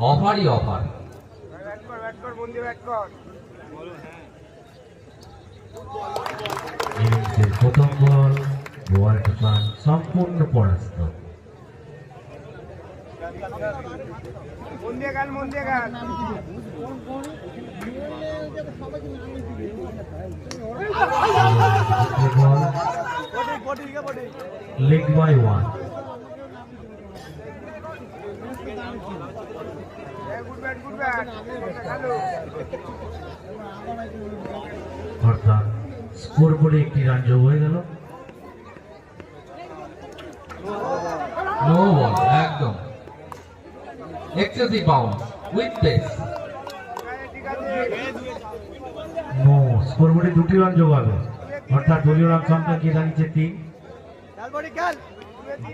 অফারই offer প্রথম বল গোয়ার তুফান সম্পূর্ণ পরাস্ত। Leg bye one good bat good bat hello অর্থাৎ স্কোর বোর্ডে একটি রান যোগ হয়ে গেল। নো বল একদম। Excessive bounce with pace no score দুটি রান যোগ হবে। অর্থাৎ দলীয় রান সংখ্যা কি দাঁড়িয়েছে তিন।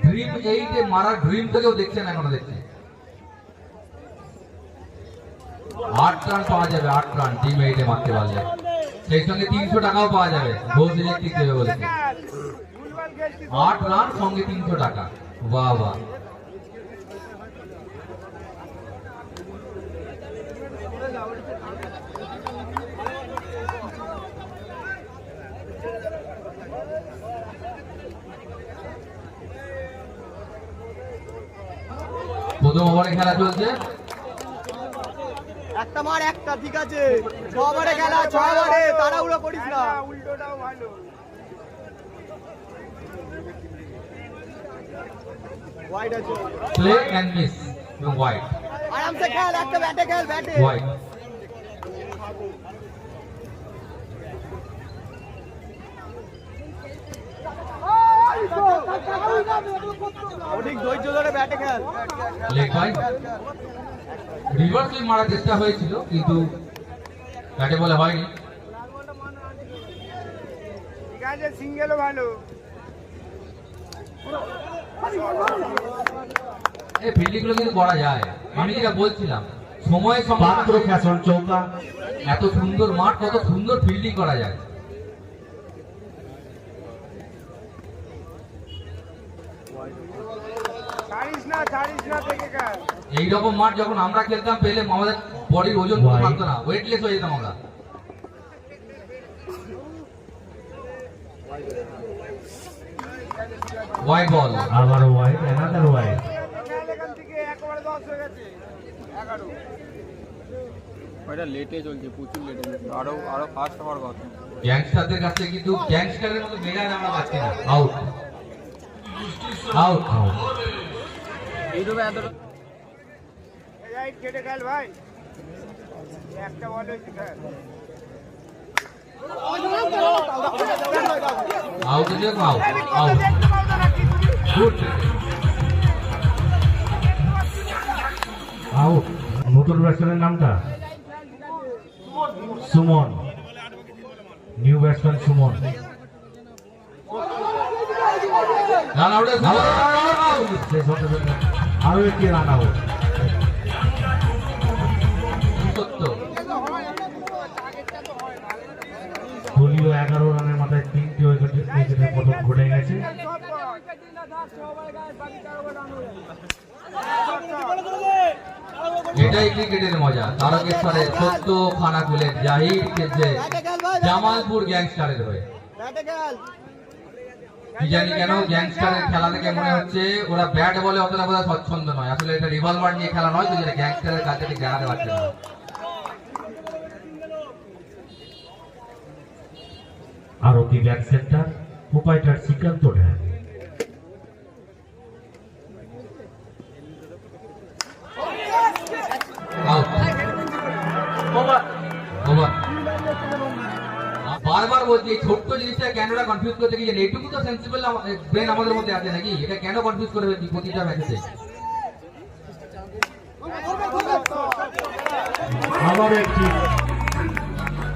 ড্রিম এইটে মারার ড্রিম থেকেও দেখছেন, এখনও দেখছি আট রান পাওয়া যাবে, আট রান টিম এইটে মারতে পারলে। সেই সঙ্গে তিনশো টাকাও পাওয়া যাবে ঘোষ ইলেকট্রিক দেবে বলেছে। আট রান, সঙ্গে তিনশো টাকা। বাহ বাহ। প্রথম ওভারে খেলা চলছে। একটা মার একটা ঠিক আছে। ছবারে খেলা ছবারে তাড়াহুড়ো করিস না। উল্টোটাও ভালো আছে প্লে অ্যান্ড মিস আরামসে খেল একটা ব্যাটে খেল ব্যাটে। অধিক ধৈর্য ধরে ব্যাটে খেল। লেগ রিভার্স সুইং মারার চেষ্টা হয়েছিল কিন্তু ব্যাটে বলে হয়নি। ঠিক আছে সিঙ্গেলও ভালো। এই ফিল্ডিংগুলো কিন্তু করা যায়। আমি যেটা বলছিলাম পাত্র ফ্যাশন চৌকা এত সুন্দর মাঠ কত সুন্দর ফিল্ডিং করা যায় ছাড়িস না ছাড়িস না থেকে খেল এইরকম মাঠ যখন আমরা খেলতাম পেলে আমাদের বডির ওজন থাকতো না। ওয়েটলেস হয়ে যেতাম আমরা। ওয়াই বল আবারও ওয়াইড অ্যানাদার ওয়াইড এখান থেকে একবারে দশ হয়ে গেছে এগারো এটা লেটে চলছে। প্রচুর লেটে আরও আরও ফাস্ট হওয়ার কথা। গ্যাংস্টারদের কাছে কিন্তু গ্যাংস্টারের মতো মেজাজ আমরা পাচ্ছি না। আউট আউট এইভাবে এত কেটে ভাই। একটা বল হয়েছে আউট হচ্ছে আউট আউট? গুড আউট নতুন ব্যাটসম্যানের নামটা? Suman. New batsman Suman. Run চলল। আরও একটি রান আউট দলীয় এগারো রানের মাথায় তিনটি উইকেটের পতন ঘটে গেছে। এটাই ক্রিকেটের মজা। তারকেশ্বরের সত্য জাহির ব্যাটে খেল ভাই জামালপুর গ্যাংস্টারের হয়ে। কি জানি কেন? গ্যাংস্টারের খেলা থেকে মনে হচ্ছে ওরা ব্যাট বলে অতটা বোধহয় স্বচ্ছন্দ নয়। আসলে এটা রিভলভার নিয়ে খেলা নয় তো যেটা গ্যাংস্টারের কাছে জানাতে পারছে না Aarti back centre? Proprietor Srikanta ঢ্যান out বারবার বলছি এই ছোট্ট জিনিসটা কেন ওরা কনফিউজ করছে কি জানি? এটুকু তো সেন্সিবল ব্রেন আমাদের মধ্যে আছে নাকি? এটা কেন কনফিউজ করে ফেলছি প্রতিটা ম্যাচে আবার একটি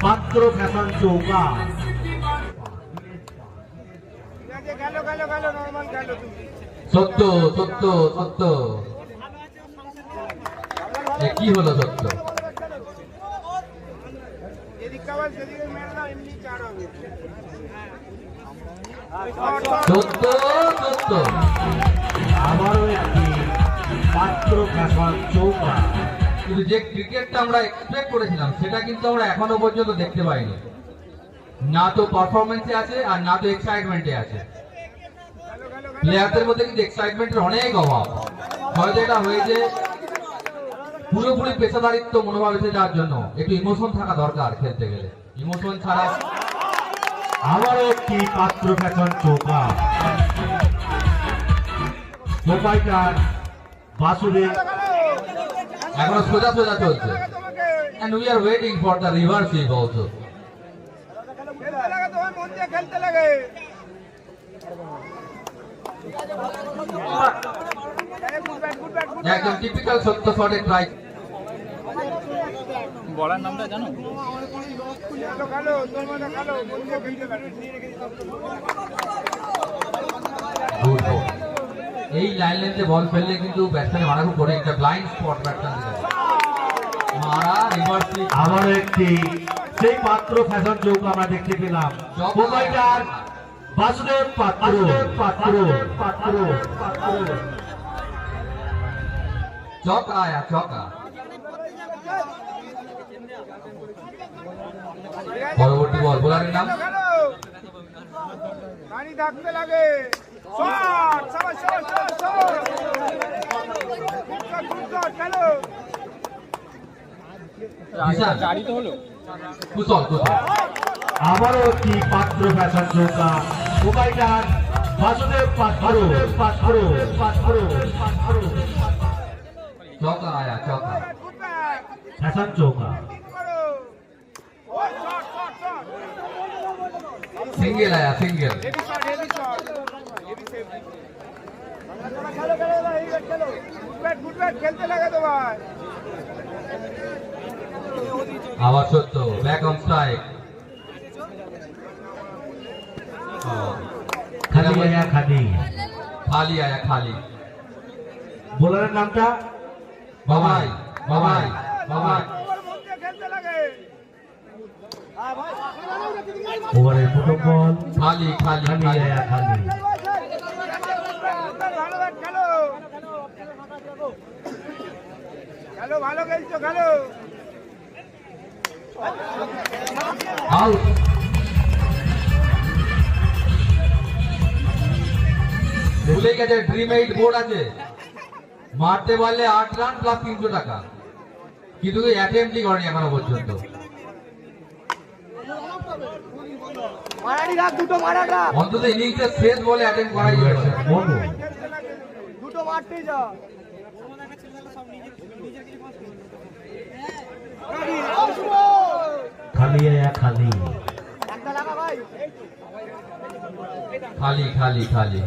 পাত্র ফ্যাশন চৌকা সত্য সত্য সত্য। কি হলো সত্য যেদিকে আবার সেদিকে মেরলাম এমনি চার হবে সত্য সত্য আবারও একটি পাত্র চৌকা। কিন্তু যে ক্রিকেটটা আমরা এক্সপেক্ট করেছিলাম সেটা কিন্তু আমরা এখনও পর্যন্ত দেখতে পাইনি। না তো পারফরমেন্সে আছে আর না তো এক্সাইটমেন্টে আছে। প্লেয়ারদের মধ্যে কিন্তু এক্সাইটমেন্টের অনেক অভাব। হয়তো এটা হয়েছে পুরোপুরি পেশাদারিত্ব মনোভাব এসে যাওয়ার জন্য। একটু ইমোশন থাকা দরকার খেলতে গেলে। ইমোশন ছাড়া আবারও একটি পাত্র ফ্যাশন চৌকা মোবাইটার বাসুদেব এখনও সোজা সোজা চলছে। And we are waiting for the reverse sweep also একদম টিপিক্যাল সত্য শটে ট্রাই বলার নামটা জানো? এই লাইন লেন্থে বল ফেললে কিন্তু ব্যাটসম্যান মারা খুব করে একটা ব্লাইন্ড স্পট ব্যাটসম্যান মারা রিভার্স আবারও একটি সেই পাত্র ফ্যাশন চৌকা আমরা দেখতে পেলাম। মোবাইটার বাসুদেব পাত্র। পাত্র। পাত্র পাত্র। চকা আয়া চকা। পরবর্তী বল বোলারের নাম? থাকতে লাগে। আবারও একটি পাত্র ফ্যাশন চৌকা মোবাইটার বাসুদেব পাত্র। পাত্র। পাত্র। চকা আয়া চকা ফ্যাশন চৌকা করো ও শট শট শট সিঙ্গেল আয়া single heavy shot heavy shot heavy save খেলো খেলো ভাই খেলো গুড ব্যাট গুড ব্যাট খেলতে লাগে তো ভাই আবার সত্য ব্যাক অন স্ট্রাইক খালি আয়া খালি। খালি আয়া খালি। বোলারের নামটা? বাবাই বাবাই বাবাই ওর মন দিয়ে খেলতে লাগে প্রথম বল খালি খালি খালি ভালো খেলছো ভুলে গেছে ড্রিম এইট বোর্ড আছে। মারতে পারলে আট রান প্লাস তিনশো টাকা। কিন্তু অ্যাটেম্পটই করেনি এখনও পর্যন্ত। মারানি রাখ দুটো মারান রাখ। অন্তত ইনিংসের শেষ বলে অ্যাটেম্প করাই দুটো মারতেই যা। খালি আয়া খালি। একটা লাগা ভাই। খালি খালি খালি।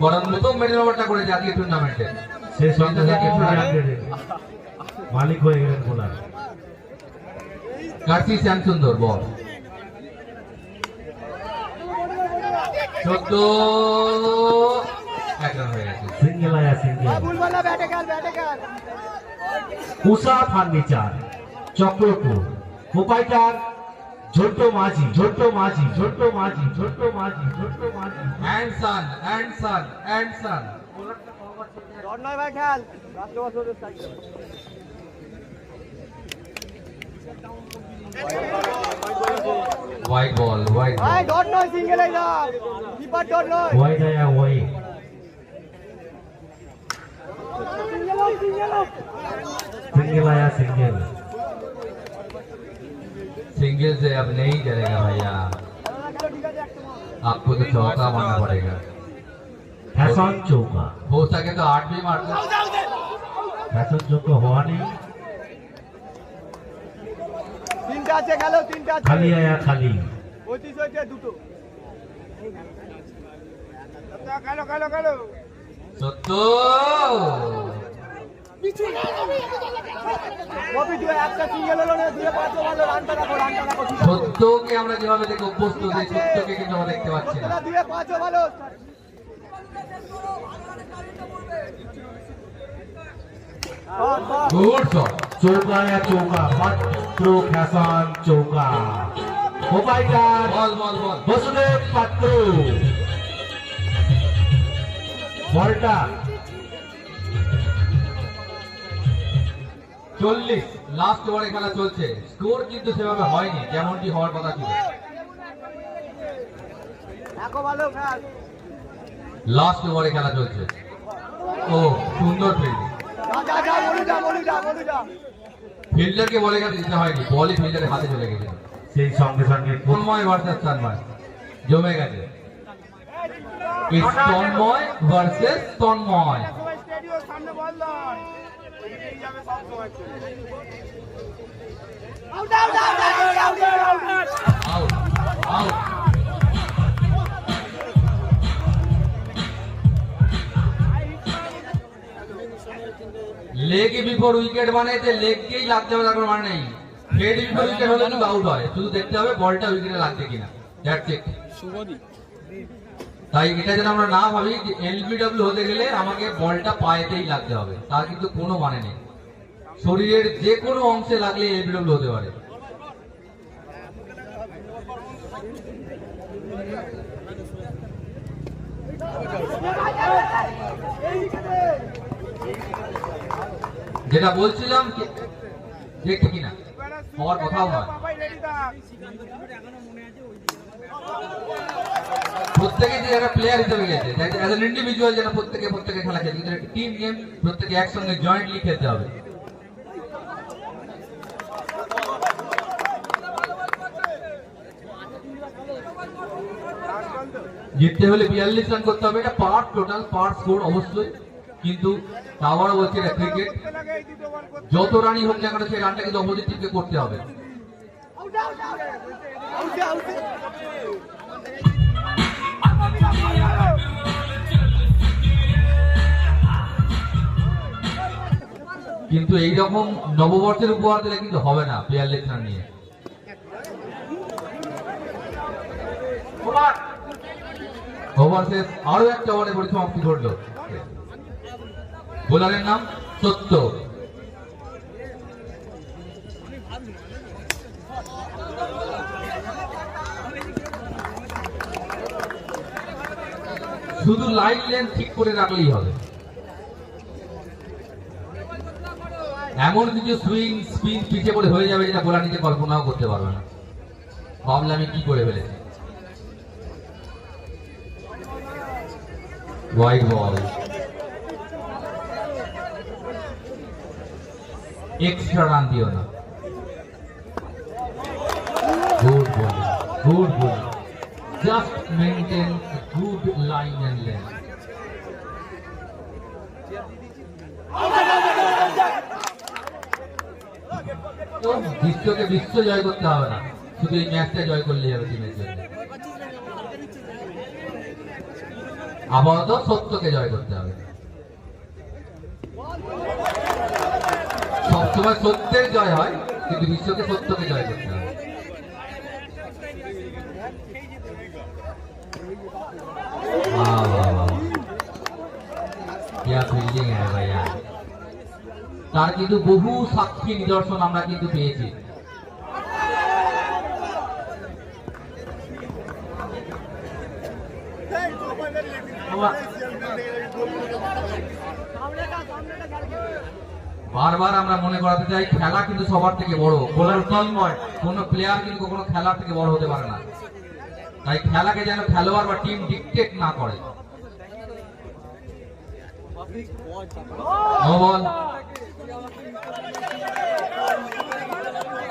বরং প্রথম মেডেল ওভারটা করে জাতীয় টুর্নামেন্টে শেষ সঙ্গে মালিক হয়ে গেলেন বোলার। কার্তি শ্যামসুন্দর বল। চোদ্দ এক রান সিঙ্গেল আয়া সিঙ্গেল ভুল বললা ব্যাটে খেল छोटो माझी छोटो माझी छोटो माझी छोटो माझी छोटो माझी and son and son and son don't know भाई ख्याल लास्ट ओवर से strike ball wide I don't know single है यार कीपर डोंट नो वाइड है या वही सिंगल सिंगल सिंगल है सिंगल सिंगल से अब नहीं चलेगा भैया आपको तो चौका मारना पड़ेगा फैशन चौका हो सके तो आठ भी मार दो फैशन चौका हुआ नहीं তিনটা আছে খেলো তিনটা আছে खाली आया खाली পঁচিশ হয়েছে দুটো খেলো খেলো খেলো সত্য সত্যকে আমরা যেভাবে দেখে অভ্যস্ত সেই সত্যকে কিন্তু আমরা দেখতে পাচ্ছি না। চৌকা या চৌকা পাত্র ফ্যাশন চৌকা। মোবাইটার বল বল বল। বসুদেব পাত্র। বলটা চল্লিশ লাস্ট ওভারে খেলা চলছে। স্কোর কিন্তু সেভাবে হয়নি, যেমনটি হওয়ার কথা ছিল। লাস্ট ওভারে খেলা চলছে। ও, সুন্দর ফিল্ডিং ফিল্ডারকে বলে গেছে দিতে হয়নি, বলই ফিল্ডারের হাতে চলে গেছে। সেই সঙ্গে সঙ্গে তন্ময় ভার্সেস তন্ময়, জমে গেছে। তন্ময় ভার্সেস তন্ময়। সব সময় out out out out out out out লেগে বিফোর উইকেট মানে যে লেগকেই লাগতে হবে তার মানে নেই। হেড বিফোর উইকেট হলে কিন্তু আউট হয়। শুধু দেখতে হবে বলটা উইকেটে লাগছে কিনা। দ্যাটস ইট তাই এটা যেন আমরা না ভাবি যে এলবিডব্লিউ হতে গেলে আমাকে বলটা পায়েতেই লাগতে হবে। তার কিন্তু কোনো মানে নেই। শরীরের যে কোনো অংশে লাগলে এলবিডব্লিউ হতে পারে। যেটা বলছিলাম দেখছি কিনা? হওয়ার কথাও নয়। প্রত্যেকে যে একটা প্লেয়ার হিসেবে গেছে অ্যাজ এন ইন্ডিভিজুয়াল যেন প্রত্যেকে প্রত্যেকে খেলা খেলে, কিন্তু টিম গেম প্রত্যেকে একসঙ্গে জয়েন্টলি খেলতে হবে। জিততে হলে বিয়াল্লিশ রান করতে হবে। এটা পার টোটাল পার স্কোর অবশ্যই। কিন্তু তারপরে বলছি এটা ক্রিকেট যত রানই হোক না কেন সেই রানটা কিন্তু অপোজিট টিমকে করতে হবে। কিন্তু এই রকম নববর্ষের উপহার দিলে কিন্তু হবে না বিয়াল্লিশ রান নিয়ে। ওভার শেষ আরও একটা ওভারে পরিসমাপ্তি ঘটলো। বোলারের নাম সত্য। শুধু লাইন লেন ঠিক করে রাখলেই হবে। এমন কিছু সুইং, স্পিন পিছে পড়ে হয়ে যাবে যেটা বোলার নিজে কল্পনাও করতে পারবে না। ভাবলে আমি কি করে ফেলেছি। হোয়াইট বল এক্সট্রা রান দিও না ball good ball just maintain good line and length তো বিশ্বকে বিশ্ব জয় করতে হবে না। শুধু এই ম্যাচটা জয় করলেই হবে টিমের জন্য। আপাতত সত্যকে জয় করতে হবে। সবসময় সত্যের জয় হয়, কিন্তু বিশ্বকে সত্যকে জয় করতে হবে। তার কিন্তু বহু সাক্ষী নিদর্শন আমরা কিন্তু পেয়েছি। বারবার আমরা মনে করাতে চাই, খেলা কিন্তু সবার থেকে বড়। বোলার তন্ময়, কোনো প্লেয়ার কিন্তু কখনো খেলার থেকে বড় হতে পারে না। তাই খেলাকে যেন খেলোয়াড় বা টিম ডিকটেট না করে।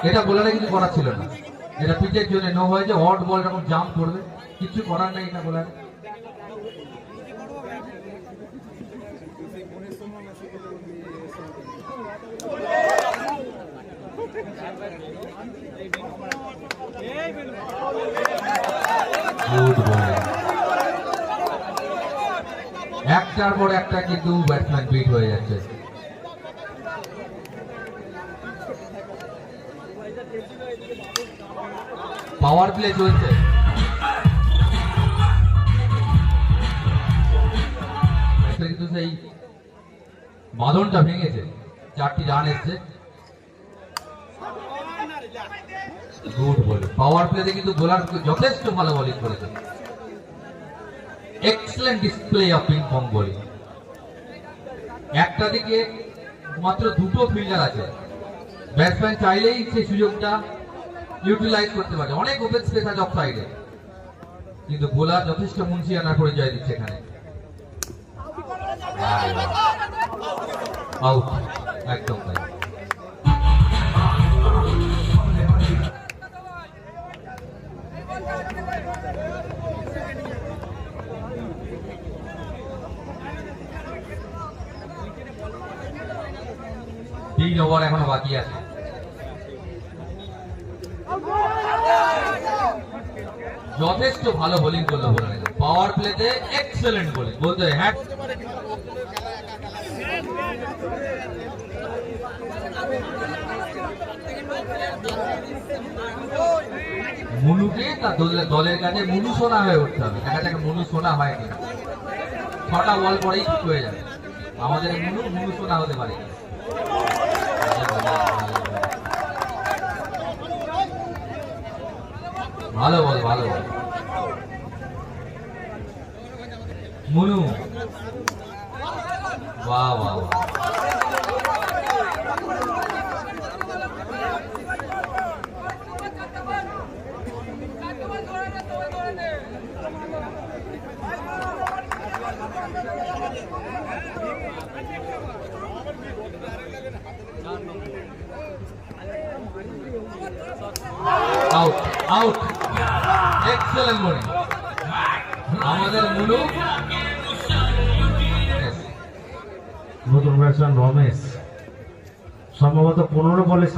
এটা বোলারে কিছু করার ছিল না। এটা পিচের জন্য নো হয়েছে হট বল এরকম জাম্প করবে। কিছু করার নেই এটা বোলার গুড বল একটার পর একটা কিন্তু ব্যাটসম্যান বিট হয়ে যাচ্ছে। পাওয়ার প্লে চলছে। কিন্তু সেই বাঁধনটা ভেঙেছে। চারটি রান এসছে। পাওয়ার প্লেতে কিন্তু বোলার যথেষ্ট ভালো বোলিং করেছে। Excellent display of ping pong bowling একটা দিকে মাত্র দুটো ফিল্ডার আছে। ব্যাটসম্যান চাইলেই সেই সুযোগটা ইউটিলাইজ করতে পারে। অনেক ওপেন স্পেস আছে অফ সাইডে কিন্তু বোলার যথেষ্ট মুন্সিয়ানা পরিচয় দিচ্ছে এখানে। আউট একদম তাই। তিন ওভার এখনও বাকি আছে। যথেষ্ট ভালো বোলিং করল বোলার পাওয়ার প্লেতে এক্সেলেন্ট বোলিং বলতে হয়, হ্যাঁ। মুনুকে তার দলের- দলের কাছে মুনু সোনা হয়ে উঠতে হবে। দেখা যাক মুনু সোনা হয় কিনা। ছটা বল পরেই ঠিক হয়ে যাবে। আমাদের মুনু মুনু সোনা হতে পারে কিনা। ভালো বল ভালো বল। মুনু। বাহ বাহ বাহ।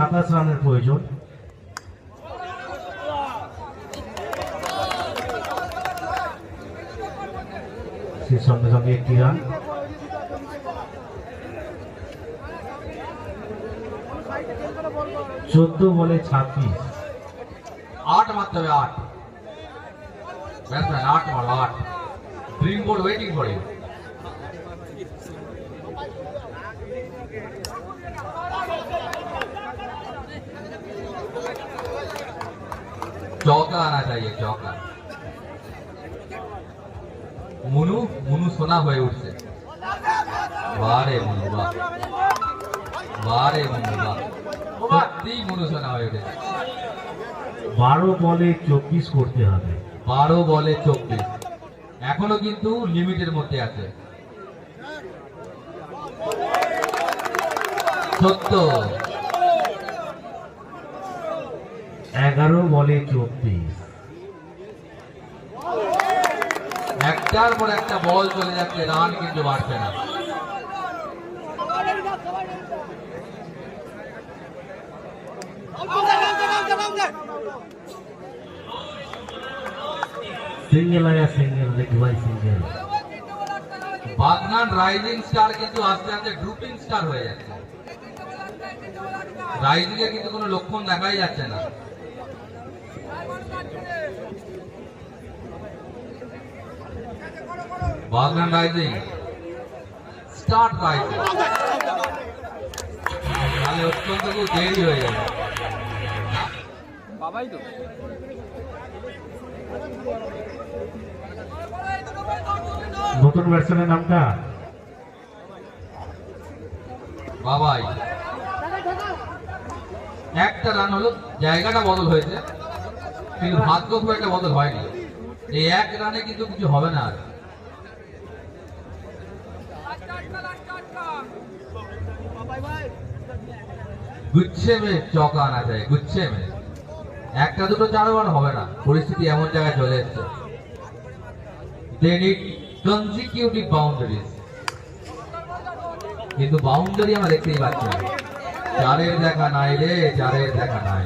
সাতাশ রানের প্রয়োজন। সঙ্গে সঙ্গে একটি রান। চোদ্দ বলে ছাব্বিশ। আট মারতে হবে, আট। আট মারো আট। ড্রিম বোর্ড ওয়েটিং ফর चौका आना चाहिए चौका মুনু মুনু সোনা হয়ে উঠছে বারে মুনু বাহ বারে মুনু বাহ সত্যি মুনু সোনা হয়ে উঠেছে বারো বলে চব্বিশ করতে হবে বারো বলে চব্বিশ এখনো কিন্তু লিমিটের মধ্যে আছে সত্য এগারো বলে চব্বিশ। একটার পর একটা বল চলে যাচ্ছে, রান কিন্তু বাড়ছে না। সিঙ্গেল সিঙ্গেল দেখবাই সিঙ্গেল স্টার কিন্তু আস্তে আস্তে স্টার হয়ে যাচ্ছে। এর কিন্তু কোনো লক্ষণ দেখাই যাচ্ছে না। বাগনান রাইজিং স্টার্ট রাইজিং তাহলে অত্যন্ত খুব দেরি হয়ে যাবে। বাবাই তো। নতুন ব্যাটসম্যানের নামটা? বাবাই। একটা রান হলো জায়গাটা বদল হয়েছে। কিন্তু ভাগ্য খুব একটা বদল হয়নি। এই এক রানে কিন্তু কিছু হবে না আর। গুচ্ছে মে চৌকা আনা যায় গুচ্ছে মে একটা দুটো চার রান হবে না, পরিস্থিতি এমন জায়গায় চলে এসছে। দে নিড কনজিকিউটিভ বাউন্ডারিজ কিন্তু বাউন্ডারি আমরা দেখতেই পাচ্ছি না। চারের দেখা নাই রে, চারের দেখা নাই।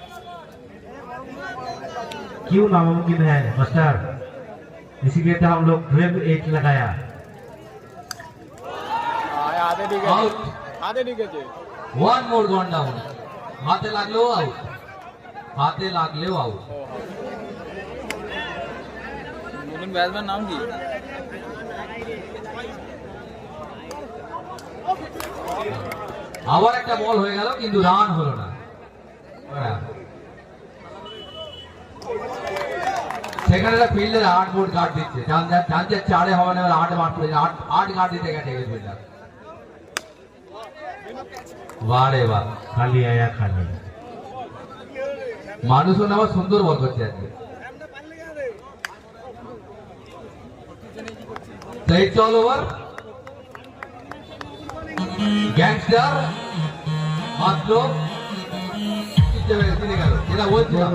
क्यों नामुमकिन है मास्टर इसीलिए तो हम लोग ट्वेल्व एट लगाया আয় হাতে ঠিক आउट আছে হাতে ঠিক আছে ওয়ান মোর গন ডাউন হাতে লাগলেও আউট হাতে লাগলেও আউট নতুন ব্যাটসম্যান নাম কি আবার একটা বল হয়ে গেল কিন্তু রান হলো না ತೆಗಲ್ಲ ಪಿಲ್ಲ ಆಟ್ ಮೂಡ್ ಕಾಟ್ ದಿತ್ತೆ ತಂದೆ ತಂದೆ ಚಾಳೆ ಹವನ ಆಟ ಮಾಡ್ಕೊಳ್ಳಿ ಆಟ ಆಟ ಕಾಟ್ ದಿತ್ತೆ ಕಟ್ಟೆ ಬಿಲ್ಲ ವಾಳೆ ವಾ ಖಾಲಿ ಆಯಾ ಖಾಲಿ মানুষও নামা সুন্দর বল করছে আজকে তাই চল ওভার গ্যাংস্টার মাত্র এটা বলছিলাম